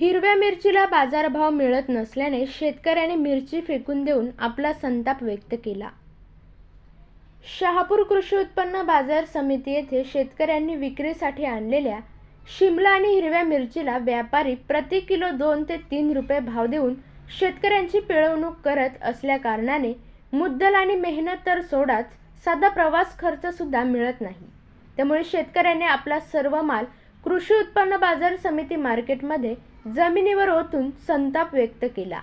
हिरव्या मिरचीला बाजारभाव मिळत नसल्याने शेतकऱ्याने मिरची फेकून देऊन आपला संताप व्यक्त केला. शहापूर कृषी उत्पन्न बाजार समिती येथे शेतकऱ्यांनी विक्रीसाठी आणलेल्या शिमला आणि हिरव्या मिरचीला व्यापारी प्रति किलो दोन ते तीन रुपये भाव देऊन शेतकऱ्यांची पिळवणूक करत असल्याकारणाने मुद्दल आणि मेहनत तर सोडाच साधा प्रवास खर्चसुद्धा मिळत नाही. त्यामुळे शेतकऱ्याने आपला सर्व माल कृषी उत्पन्न बाजार समिती मार्केटमध्ये जमिनीवर ओतून संताप व्यक्त केला.